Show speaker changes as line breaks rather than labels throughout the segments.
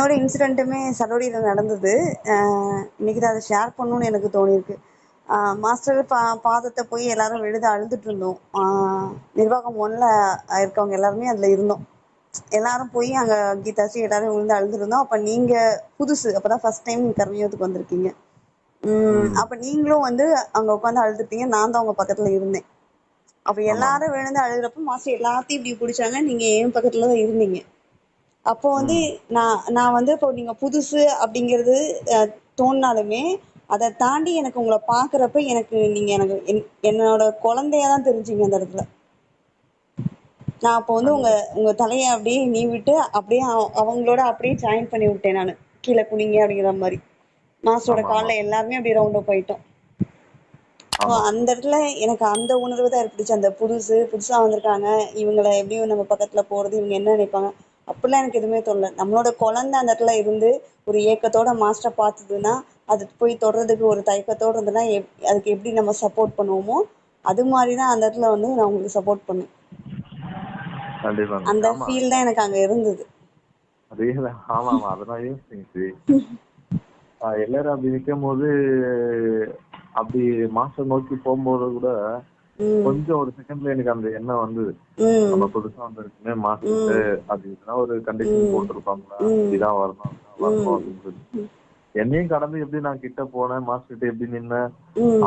இன்னொரு இன்சிடெண்ட்டுமே சலோடியில் நடந்தது. இன்னைக்கு தான் அதை ஷேர் பண்ணணும்னு எனக்கு தோணியிருக்கு. மாஸ்டர் பா பாதத்தை போய் எல்லாரும் விழுது அழுதுட்டு இருந்தோம். நிர்வாகம் ஒன்ல இருக்கவங்க எல்லாருமே அதில் இருந்தோம். எல்லாரும் போய் அங்கே கீதாச்சி எல்லாரும் விழுந்து அழுதுட்டு இருந்தோம். அப்போ நீங்கள் புதுசு அப்போ தான் ஃபஸ்ட் டைம் கர்மயோகத்துக்கு வந்திருக்கீங்க அப்போ நீங்களும் வந்து அங்கே உட்காந்து அழுதுட்டீங்க. நான் தான் உங்கள் பக்கத்தில் இருந்தேன். அப்போ எல்லாரும் விழுந்து அழுகிறப்ப மாஸ்டர் எல்லாத்தையும் இப்படி பிடிச்சாங்க. நீங்கள் என் பக்கத்தில் தான் இருந்தீங்க. அப்போ வந்து நான் நான் வந்து இப்போ நீங்க புதுசு அப்படிங்கிறது தோணினாலுமே அதை தாண்டி எனக்கு உங்களை பார்க்குறப்ப எனக்கு நீங்க எனக்கு என்- என்னோட குழந்தையா தான் தெரிஞ்சீங்க அந்த இடத்துல. நான் அப்போ வந்து உங்க உங்க தலையை அப்படியே நீவிட்டு அப்படியே அவ- அவங்களோட அப்படியே ஜாயின் பண்ணி விட்டேன் நான். கீழே குனிங்க அப்படிங்கிற மாதிரி. மாஸ்டரோட
ஆமா,
காலில் எல்லாருமே அப்படியே ரவுண்ட் So, அந்த இடத்துல எனக்கு அந்த உணர்வு தான் இருந்துச்சு அந்த புதுசு புதுசா வந்திருக்காங்க. இவங்களை எப்படியும் நம்ம பக்கத்துல போறது இவங்க என்ன நினைப்பாங்க? அப்படிலாம் எனக்கு எதுவுமே தோணல. நம்மளோட குழந்தை அந்த இடத்துல இருந்து ஒரு ஏக்கத்தோட மாஸ்டர் பார்த்ததுன்னா அது போய் தொடுறதுக்கு ஒரு தயக்கத்தோட இருந்ததுன்னா எப்- அதுக்கு எப்படி நம்ம சப்போர்ட் பண்ணுவோமோ அது மாதிரி தான் அந்த இடத்துல வந்து நான் உங்களுக்கு சப்போர்ட் பண்ணேன். அந்த ஃபீல் தான் எனக்கு அங்க இருந்தது.
அதேதான். ஆமா ஆமா. அதெல்லாம் யோசிச்சு எல்லாரும் அப்படி நிக்கும் போது அப்படி மாஸ்டர் நோக்கி போகும்போது கூட கொஞ்சம் ஒரு செகண்ட்ல எனக்கு அந்த எண்ணம் வந்தது.
ம்.
நம்ம புதுசா வந்திருக்குமே மாஸ்டர் அது எதனா ஒரு கண்டிஷன் போட்டிருப்பாங்களா? இதான் வரணும் வரணும் அப்படின்னு சொல்லி. என்னையும் கடந்து எப்படி நான் கிட்ட போனேன் மாஸ்டர் கிட்ட எப்படி நின்னேன்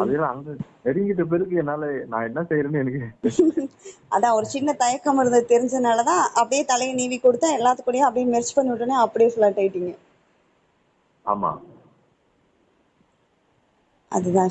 அதெல்லாம் அங்க நெருங்கிட்ட பிறகு என்னால நான் என்ன செய்யறேன்னு எனக்கு.
அதான் ஒரு சின்ன தயக்கம் இருந்தது. தெரிஞ்சனால தான் அப்படியே தலையை நீவி கொடுத்தா எல்லாத்துக்கூடயும் அப்படியே மெர்ச் பண்ணி விட்டோன்னே அப்படியே ஃப்ளட் ஆயிட்டீங்க.
ஆமா.
அதுதான்